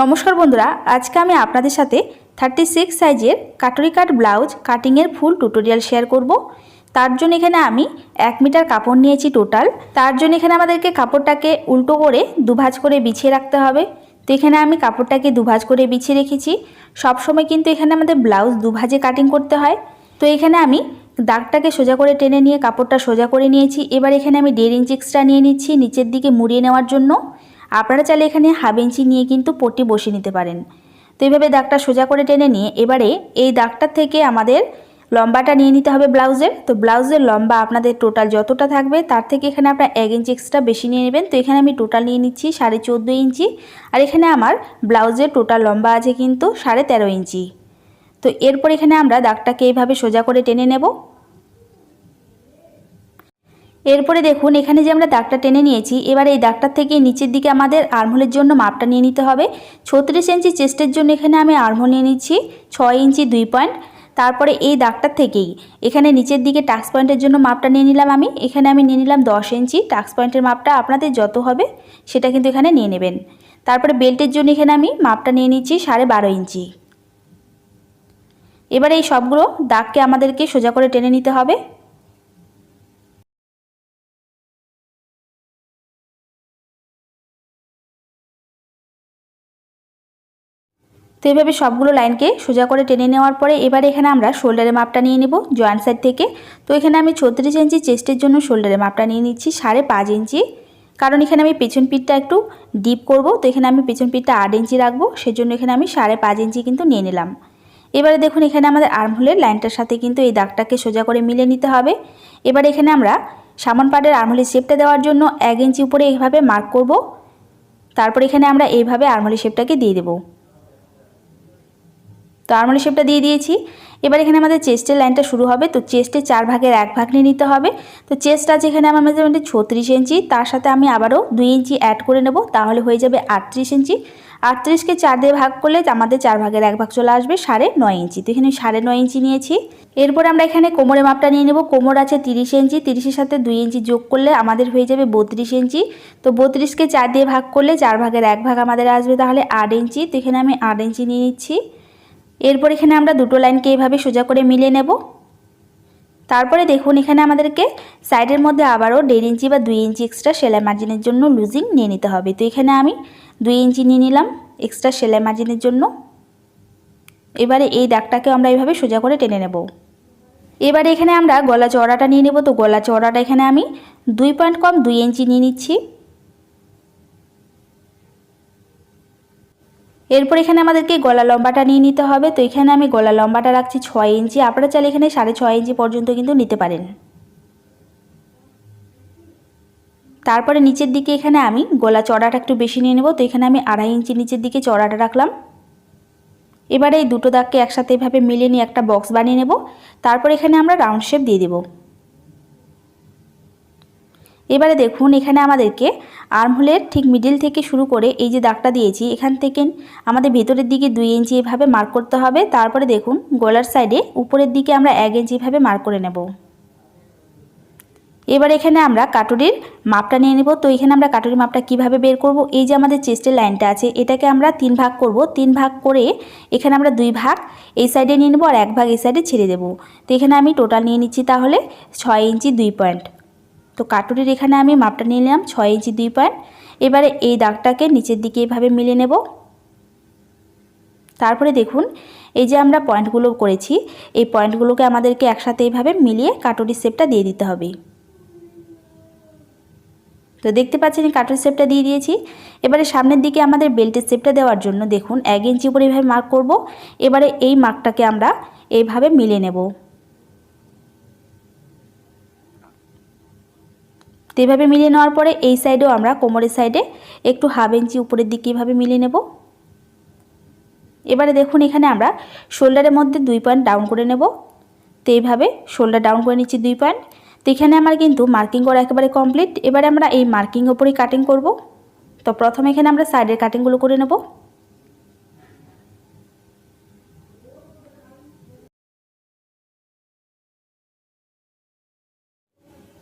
নমস্কার বন্ধুরা, আজকে আমি আপনাদের সাথে থার্টি সিক্স সাইজের কাটরি কাট ব্লাউজ কাটিংয়ের ফুল টিউটোরিয়াল শেয়ার করব। তার জন্য এখানে আমি এক মিটার কাপড় নিয়েছি টোটাল তার জন্য এখানে আমাদেরকে কাপড়টাকে উল্টো করে দুভাজ করে বিছিয়ে রাখতে হবে। তো এখানে আমি কাপড়টাকে দুভাজ করে বিছিয়ে রেখেছি। সব সময় কিন্তু এখানে আমাদের ব্লাউজ দুভাজে কাটিং করতে হয়। তো এখানে আমি দাগটাকে সোজা করে টেনে নিয়ে কাপড়টা সোজা করে নিয়েছি। এবার এখানে আমি দেড় ইঞ্চি এক্সট্রা নিয়ে নিচ্ছি নিচের দিকে মুড়িয়ে নেওয়ার জন্য। আপনারা চাইলে এখানে হাফ ইঞ্চি নিয়ে কিন্তু পট্টি বসিয়ে নিতে পারেন। তো এইভাবে দাগটা সোজা করে টেনে নিয়ে এবারে এই দাগটার থেকে আমাদের লম্বাটা নিয়ে নিতে হবে ব্লাউজের। তো ব্লাউজের লম্বা আপনাদের টোটাল যতটা থাকবে তার থেকে এখানে আপনার এক ইঞ্চি এক্সট্রা বেশি নিয়ে নেবেন। তো এখানে আমি টোটাল নিয়ে নিচ্ছি সাড়ে চোদ্দ ইঞ্চি আর এখানে আমার ব্লাউজের টোটাল লম্বা আছে কিন্তু সাড়ে তেরো ইঞ্চি। তো এরপর এখানে আমরা দাগটাকে এইভাবে সোজা করে টেনে নেব। এরপরে দেখুন, এখানে যে আমরা দাগটা টেনে নিয়েছি, এবার এই দাগটার থেকে নিচের দিকে আমাদের আর্মহোলের জন্য মাপটা নিয়ে নিতে হবে। ছত্রিশ ইঞ্চি চেস্টের জন্য এখানে আমি আর্মহোল নিয়ে নিচ্ছি, ছয় ইঞ্চি দুই পয়েন্ট। তারপরে এই দাগটার থেকেই, এখানে নিচের দিকে টাক্স পয়েন্টের জন্য মাপটা নিয়ে নিলাম আমি। এখানে আমি নিয়ে নিলাম দশ ইঞ্চি টাক্স পয়েন্টের মাপটা। আপনাদের যত হবে, সেটা কিন্তু এখানে নিয়ে নেবেন। তারপরে বেল্টের জন্য এখানে আমি মাপটা নিয়ে নিচ্ছি সাড়ে বারো ইঞ্চি। এবার এই সবগুলো দাগকে আমাদেরকে সোজা করে টেনে নিতে হবে। তো এইভাবে সবগুলো লাইনকে সোজা করে টেনে নেওয়ার পরে এবার এখানে আমরা শোল্ডারের মাপটা নিয়ে নেব জয়েন্ট সাইড থেকে। তো এখানে আমি ছত্রিশ ইঞ্চি চেস্টের জন্য শোল্ডারের মাপটা নিয়ে নিচ্ছি, সাড়ে পাঁচ ইঞ্চি। কারণ এখানে আমি পেছন পিঠটা একটু ডিপ করব, তো এখানে আমি পেছন পিঠটা আট ইঞ্চি রাখব, সেজন্য এখানে আমি সাড়ে পাঁচ ইঞ্চি কিন্তু নিয়ে নিলাম। এবারে দেখুন এখানে আমাদের আর্মহোলের লাইনটার সাথে কিন্তু এই দাগটাকে সোজা করে মিলে নিতে হবে। এবার এখানে আমরা সামন পাড়ের আর্মহোলের শেপটা দেওয়ার জন্য এক ইঞ্চি উপরে এইভাবে মার্ক করব। তারপর এখানে আমরা এইভাবে আর্মহোলের শেপটাকে দিয়ে দেবো। তো আর্মলি শেপটা দিয়ে দিয়েছি। এবার এখানে আমাদের চেস্টের লাইনটা শুরু হবে। তো চেস্টের চার ভাগের এক ভাগ নিয়ে নিতে হবে। তো চেস্ট আছে এখানে আমার মধ্যে ছত্রিশ ইঞ্চি, তার সাথে আমি আবারও দুই ইঞ্চি অ্যাড করে নেব। তাহলে হয়ে যাবে আটত্রিশ ইঞ্চি। আটত্রিশকে চার দিয়ে ভাগ করলে আমাদের চার ভাগের এক ভাগ চলে আসবে সাড়ে নয় ইঞ্চি। তো এখানে সাড়ে নয় ইঞ্চি নিয়েছি। এরপর আমরা এখানে কোমরের মাপটা নিয়ে নেব। কোমর আছে তিরিশ ইঞ্চি, তিরিশের সাথে দুই ইঞ্চি যোগ করলে আমাদের হয়ে যাবে বত্রিশ ইঞ্চি। তো বত্রিশকে চার দিয়ে ভাগ করলে চার ভাগের এক ভাগ আমাদের আসবে তাহলে আট ইঞ্চি। তো এখানে আমি আট ইঞ্চি নিয়ে নিচ্ছি। এরপর এখানে আমরা দুটো লাইনকে এইভাবে সোজা করে মিলিয়ে নেব। তারপরে দেখুন এখানে আমাদেরকে সাইডের মধ্যে আবারও দেড় ইঞ্চি বা দুই ইঞ্চি এক্সট্রা সেলাই মার্জিনের জন্য লুজিং নিয়ে নিতে হবে। তো এখানে আমি দুই ইঞ্চি নিয়ে নিলাম এক্সট্রা সেলাই মার্জিনের জন্য। এবারে এই দাগটাকে আমরা এইভাবে সোজা করে টেনে নেব। এবারে এখানে আমরা গলা চড়াটা নিয়ে নেব। তো গলা চড়াটা এখানে আমি দুই পয়েন্ট কম দুই ইঞ্চি নিয়ে নিচ্ছি। এরপর এখানে আমাদেরকে গলা লম্বাটা নিয়ে নিতে হবে। তো এখানে আমি গলা লম্বাটা রাখছি ছয় ইঞ্চি। আপনারা চাইলে এখানে সাড়ে ছয় ইঞ্চি পর্যন্ত কিন্তু নিতে পারেন। তারপরে নিচের দিকে এখানে আমি গলা চড়াটা একটু বেশি নিয়ে নেব। তো এখানে আমি আড়াই ইঞ্চি নিচের দিকে চড়াটা রাখলাম। এবারে এই দুটো দাগকে একসাথে এভাবে মিলিয়ে নিয়ে একটা বক্স বানিয়ে নেব। তারপর এখানে আমরা রাউন্ড শেপ দিয়ে দেবো। এবারে দেখুন এখানে আমাদেরকে আর্মহোলের ঠিক মিডিল থেকে শুরু করে এই যে দাগটা দিয়েছি, এখান থেকে আমাদের ভেতরের দিকে দুই ইঞ্চি এভাবে মার্ক করতে হবে। তারপরে দেখুন গলার সাইডে উপরের দিকে আমরা এক ইঞ্চি এভাবে মার্ক করে নেব। এবার এখানে আমরা কাটুরির মাপটা নিয়ে নেব। তো এখানে আমরা কাটুরির মাপটা কীভাবে বের করব? এই যে আমাদের চেস্টের লাইনটা আছে, এটাকে আমরা তিন ভাগ করব। তিন ভাগ করে এখানে আমরা দুই ভাগ এই সাইডে নিয়ে নেব আর এক ভাগ এই সাইডে ছেড়ে দেবো। তো এখানে আমি টোটাল নিয়ে নিচ্ছি তাহলে ছয় ইঞ্চি দুই পয়েন্ট তো কাটুরির এখানে আমি মাপটা নিয়ে নিলাম ছয় ইঞ্চি দুই পয়েন্ট। এবারে এই দাগটাকে নিচের দিকে এভাবে মিলে নেব। তারপরে দেখুন, এই যে আমরা পয়েন্টগুলো করেছি, এই পয়েন্টগুলোকে আমাদেরকে একসাথে এইভাবে মিলিয়ে কাটুরির শেপটা দিয়ে দিতে হবে। তো দেখতে পাচ্ছেন কাটুরি শেপটা দিয়ে দিয়েছি। এবারে সামনের দিকে আমাদের বেল্টের শেপটা দেওয়ার জন্য দেখুন, এক ইঞ্চি উপরে এইভাবে মার্ক করব। এবারে এই মার্কটাকে আমরা এইভাবে মিলে নেব। তো এভাবে মিলিয়ে নেওয়ার পরে এই সাইডেও আমরা কোমরের সাইডে একটু হাফ ইঞ্চি উপরের দিকে এভাবে মিলিয়ে নেব। এবারে দেখুন এখানে আমরা শোল্ডারের মধ্যে দুই পয়েন্ট ডাউন করে নেব। তো এইভাবে শোল্ডার ডাউন করে নিচ্ছি দুই পয়েন্ট তো এখানে আমার কিন্তু মার্কিং করা একেবারে কমপ্লিট এবারে আমরা এই মার্কিং ওপরেই কাটিং করব। তো প্রথমে এখানে আমরা সাইডের কাটিংগুলো করে নেব।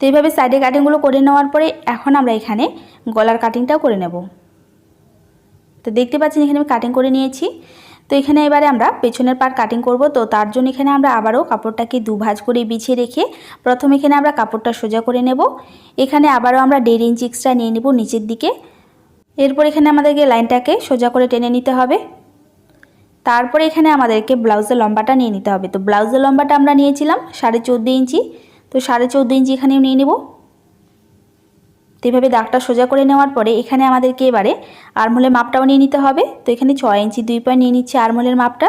তো এইভাবে সাইডে কাটিংগুলো করে নেওয়ার পরে এখন আমরা এখানে গলার কাটিংটাও করে নেব। তো দেখতে পাচ্ছেন এখানে আমি কাটিং করে নিয়েছি। তো এখানে এবারে আমরা পেছনের পার কাটিং করব। তো তার জন্য এখানে আমরা আবারও কাপড়টাকে দু দুভাজ করে বিছিয়ে রেখে প্রথম এখানে আমরা কাপড়টা সোজা করে নেব। এখানে আবারও আমরা দেড় ইঞ্চি এক্সট্রা নিয়ে নেব নিচের দিকে। এরপর এখানে আমাদেরকে লাইনটাকে সোজা করে টেনে নিতে হবে। তারপরে এখানে আমাদেরকে ব্লাউজের লম্বাটা নিয়ে নিতে হবে। তো ব্লাউজের লম্বাটা আমরা নিয়েছিলাম সাড়ে চোদ্দ ইঞ্চি তো সাড়ে চৌদ্দ ইঞ্চি এখানেও নিয়ে নেব। তো এইভাবে দাগটা সোজা করে নেওয়ার পরে এখানে আমাদেরকে এবারে আরমোলের মাপটাও নিয়ে নিতে হবে। তো এখানে ছয় ইঞ্চি, দুই পয়েন্ট নিয়ে নিচ্ছে আরমোলের মাপটা।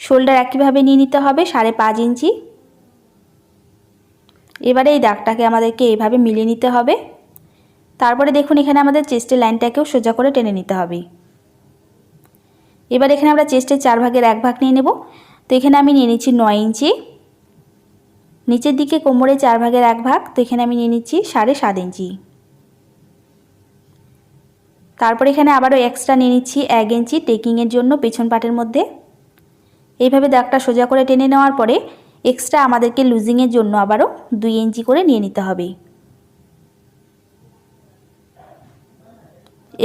শোল্ডার একইভাবে নিয়ে নিতে হবে, সাড়ে পাঁচ ইঞ্চি। এবারে এই দাগটাকে আমাদেরকে এইভাবে মিলিয়ে নিতে হবে। তারপরে দেখুন এখানে আমাদের চেস্টের লাইনটাকেও সোজা করে টেনে নিতে হবে। এবার এখানে আমরা চেস্টের চার ভাগের এক ভাগ নিয়ে নেব। তো এখানে আমি নিয়ে নিচ্ছি নয় ইঞ্চি। নিচের দিকে কোমরে চার ভাগের এক ভাগ, তো এখানে আমি নিয়ে নিচ্ছি সাড়ে সাত ইঞ্চি। তারপর এখানে আবারও এক্সট্রা নিয়ে নিচ্ছি এক ইঞ্চি টেকিংয়ের জন্য পেছন পাটের মধ্যে। এইভাবে দাগটা সোজা করে টেনে নেওয়ার পরে এক্সট্রা আমাদেরকে লুজিংয়ের জন্য আবারও দুই ইঞ্চি করে নিয়ে নিতে হবে।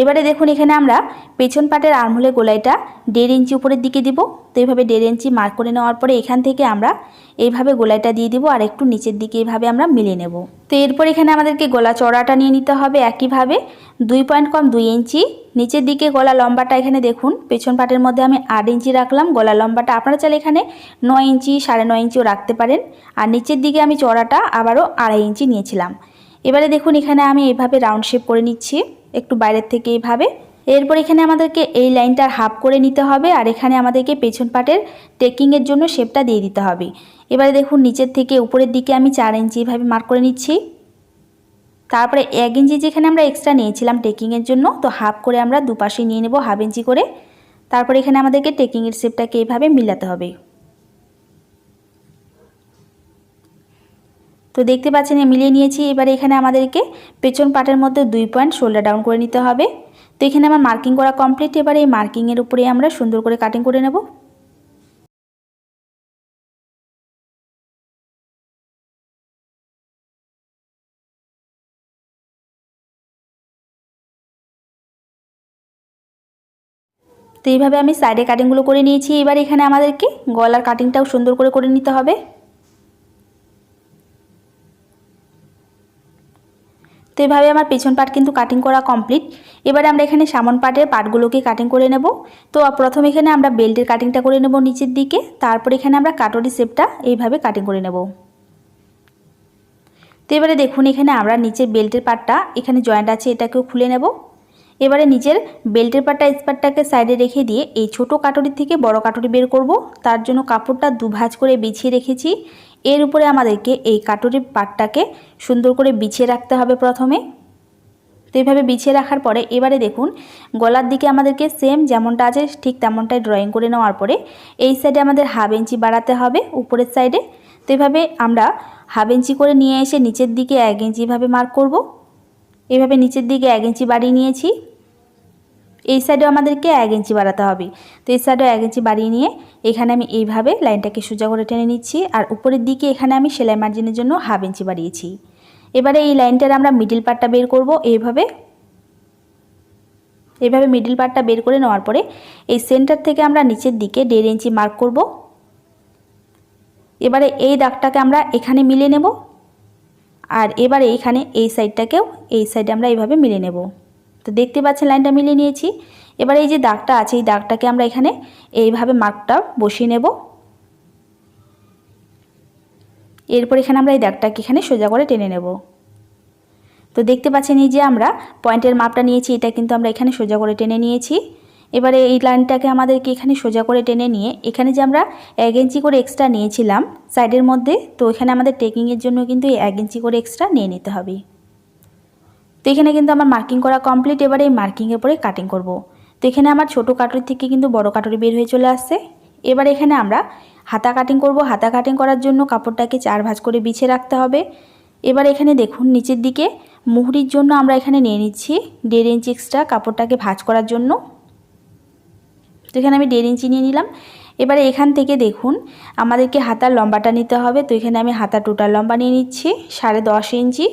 এবারে দেখুন এখানে আমরা পেছন পাটের আরমোলে গোলাইটা দেড় ইঞ্চি উপরের দিকে দিব। তো এইভাবে দেড় ইঞ্চি মার্ক করে নেওয়ার পরে এখান থেকে আমরা এইভাবে গোলাইটা দিয়ে দিব আর একটু নিচের দিকে এইভাবে আমরা মিলিয়ে নেব। তো এরপর এখানে আমাদেরকে গলা চড়াটা নিয়ে নিতে হবে একইভাবে। দুই পয়েন্ট কম দুই ইঞ্চি। নিচের দিকে গলা লম্বাটা এখানে দেখুন, পেছন পাটের মধ্যে আমি আট ইঞ্চি রাখলাম। গলা লম্বাটা আপনারা চাইলে এখানে নয় ইঞ্চি, সাড়ে নয় ইঞ্চিও রাখতে পারেন। আর নিচের দিকে আমি চড়াটা আবারও আড়াই ইঞ্চি নিয়েছিলাম। এবারে দেখুন এখানে আমি এইভাবে রাউন্ড শেপ করে নিচ্ছি। একটু বাইরের থেকে এইভাবে এরপর এখানে আমাদেরকে এই লাইনটার হাফ করে নিতে হবে আর এখানে আমাদেরকে পেছন পাটের টেকিংয়ের জন্য শেপটা দিয়ে দিতে হবে। এবারে দেখুন নিচের থেকে উপরের দিকে আমি চার ইঞ্চি এভাবে মার্ক করে নিচ্ছি। তারপরে এক ইঞ্চি যেখানে আমরা এক্সট্রা নিয়েছিলাম টেকিংয়ের জন্য, তো হাফ করে আমরা দুপাশে নিয়ে নেব হাফ ইঞ্চি করে। তারপরে এখানে আমাদেরকে টেকিংয়ের শেপটাকে এভাবে মিলাতে হবে। তো দেখতে পাচ্ছেন মিলিয়ে নিয়েছি। এবারে এখানে আমাদেরকে পেছন পাটের মধ্যে দুই পয়েন্ট শোল্ডার ডাউন করে নিতে হবে। তো এখানে আমার মার্কিং করা কমপ্লিট এবারে এই মার্কিংয়ের উপরে আমরা সুন্দর করে কাটিং করে নেব। তো এইভাবে আমি সাইডে কাটিংগুলো করে নিয়েছি। এবার এখানে আমাদেরকে গলার কাটিংটাও সুন্দর করে করে নিতে হবে। এভাবে আমার পেছন পাট কিন্তু কাটিং করা কমপ্লিট এবারে আমরা এখানে সামন পাটের পাটগুলোকে কাটিং করে নেব। তো, প্রথম এখানে আমরা বেল্টের কাটিংটা করে নেব নিচের দিকে। তারপর এখানে আমরা কাটরি শেপটা এইভাবে কাটিং করে নেব। তো, এবারে দেখুন এখানে আমরা নিচের বেল্টের পাটটা এখানে জয়েন্ট আছে, এটাকেও খুলে নেব। এবারে নিজের বেল্টের পাটটা স্পারটাকে সাইডে রেখে দিয়ে এই ছোট কাটুরি থেকে বড় কাটুরি বের করব। তার জন্য কাপড়টা দুভাজ করে বিছিয়ে রেখেছি। এর উপরে আমাদেরকে এই কাটুরির পাটটাকে সুন্দর করে বিছিয়ে রাখতে হবে প্রথমে। তো এইভাবে বিছিয়ে রাখার পরে এবারে দেখুন, গলার দিকে আমাদেরকে সেম যেমনটা আছে, ঠিক তেমনটাই ড্রয়িং করে নেওয়ার পরে এই সাইডে আমাদের হাফ ইঞ্চি বাড়াতে হবে উপরের সাইডে। তো এভাবে আমরা হাফ ইঞ্চি করে নিয়ে এসে নিচের দিকে এক ইঞ্চিভাবে মার্ক করব। এভাবে নিচের দিকে এক ইঞ্চি বাড়িয়ে নিয়েছি। এই সাইডেও আমাদেরকে এক ইঞ্চি বাড়াতে হবে। তো এই সাইডেও এক ইঞ্চি বাড়িয়ে নিয়ে এখানে আমি এইভাবে লাইনটাকে সোজা করে টেনে নিচ্ছি আর উপরের দিকে এখানে আমি সেলাই মার্জিনের জন্য হাফ ইঞ্চি বাড়িয়েছি। এবারে এই লাইনটার আমরা মিডিল পার্টটা বের করব এইভাবে। এইভাবে মিডিল পার্টটা বের করে নেওয়ার পরে এই সেন্টার থেকে আমরা নিচের দিকে দেড় ইঞ্চি মার্ক করব। এবারে এই দাগটাকে আমরা এখানে মিলে নেব। আর এবারে এখানে এই সাইডটাকেও এই সাইডে আমরা এইভাবে মিলে নেব। তো দেখতে পাচ্ছেন লাইনটা মিলিয়ে নিয়েছি। এবার এই যে দাগটা আছে, এই দাগটাকে আমরা এখানে এইভাবে মার্কটা বসিয়ে নেব। এরপর এখানে আমরা এই দাগটাকে এখানে সোজা করে টেনে নেব। তো দেখতে পাচ্ছেন এই যে আমরা পয়েন্টের মাপটা নিয়েছি, এটা কিন্তু আমরা এখানে সোজা করে টেনে নিয়েছি। এবারে এই লাইনটাকে আমাদেরকে এখানে সোজা করে টেনে নিয়ে, এখানে যে আমরা এক ইঞ্চি করে এক্সট্রা নিয়েছিলাম সাইডের মধ্যে, তো এখানে আমাদের টেকিংয়ের জন্য কিন্তু এক ইঞ্চি করে এক্সট্রা নিয়ে নিতে হবে। তো এখানে কিন্তু আমার মার্কিং করা কমপ্লিট এবারে এই মার্কিংয়ের পরে কাটিং করব। তো এখানে আমার ছোটো কাটুরি থেকে কিন্তু বড় কাটুরি বের হয়ে চলে আসছে। এবার এখানে আমরা হাতা কাটিং করব। হাতা কাটিং করার জন্য কাপড়টাকে চার ভাঁজ করে বিছিয়ে রাখতে হবে। এবার এখানে দেখুন নিচের দিকে মুহুরির জন্য আমরা এখানে নিয়ে নিচ্ছি দেড় ইঞ্চি এক্সট্রা কাপড়টাকে ভাঁজ করার জন্য। তো এখানে আমি দেড় ইঞ্চি নিয়ে নিলাম। এবারে এখান থেকে দেখুন আমাদেরকে হাতার লম্বাটা নিতে হবে। তো এখানে আমি হাতা টোটাল লম্বা নিয়ে নিচ্ছি, সাড়ে দশ ইঞ্চি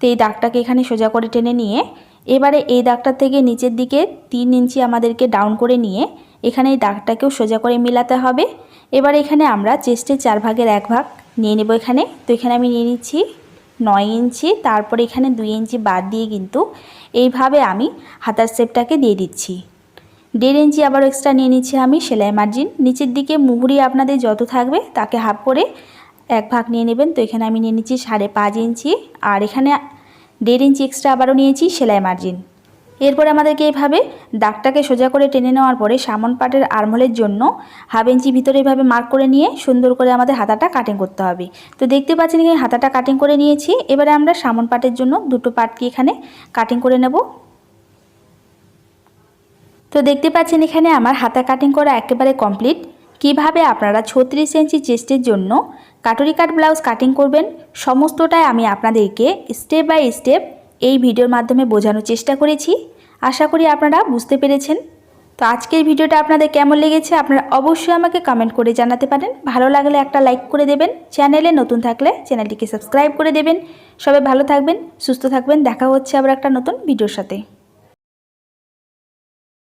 তো এই দাগটাকে এখানে সোজা করে টেনে নিয়ে, এবারে এই দাগটার থেকে নিচের দিকে তিন ইঞ্চি আমাদেরকে ডাউন করে নিয়ে, এখানে এই দাগটাকেও সোজা করে মিলাতে হবে। এবার এখানে আমরা চেস্টের চার ভাগের এক ভাগ নিয়ে নেব এখানে। তো এখানে আমি নিয়ে নিচ্ছি নয় ইঞ্চি, তারপর এখানে দুই ইঞ্চি বাদ দিয়ে কিন্তু এইভাবে আমি হাতার শেপটাকে দিয়ে দিচ্ছি। দেড় ইঞ্চি আবার এক্সট্রা নিয়ে নিচ্ছি আমি সেলাই মার্জিন নিচের দিকে মুহুরি আপনাদের যত থাকবে তাকে হাফ করে এক ভাগ নিয়ে নেবেন। তো এখানে আমি নিয়ে নিচ্ছি সাড়ে পাঁচ ইঞ্চি। আর এখানে দেড় ইঞ্চি এক্সট্রা আবারও নিয়েছি সেলাই মার্জিন এরপরে আমাদেরকে এইভাবে দাগটাকে সোজা করে টেনে নেওয়ার পরে সামন পাটের আরমোলের জন্য হাফ ইঞ্চি ভিতরে এইভাবে মার্ক করে নিয়ে সুন্দর করে আমাদের হাতাটা কাটিং করতে হবে। তো দেখতে পাচ্ছেন এখানে হাতাটা কাটিং করে নিয়েছি। এবারে আমরা সামন পাটের জন্য দুটো পাটকে এখানে কাটিং করে নেব। তো দেখতে পাচ্ছেন এখানে আমার হাতা কাটিং করা একেবারে কমপ্লিট কীভাবে আপনারা ছত্রিশ ইঞ্চি চেস্টের জন্য কাটরি কাট ব্লাউজ কাটিং করবেন, সমস্তটাই আমি আপনাদেরকে স্টেপ বাই স্টেপ এই ভিডিওর মাধ্যমে বোঝানোর চেষ্টা করেছি। আশা করি আপনারা বুঝতে পেরেছেন। তো আজকের ভিডিওটা আপনাদের কেমন লেগেছে আপনারা অবশ্যই আমাকে কমেন্ট করে জানাতে পারেন। ভালো লাগলে একটা লাইক করে দেবেন। চ্যানেলে নতুন থাকলে চ্যানেলটিকে সাবস্ক্রাইব করে দেবেন। সবাই ভালো থাকবেন, সুস্থ থাকবেন। দেখা হচ্ছে আবার একটা নতুন ভিডিওর সাথে।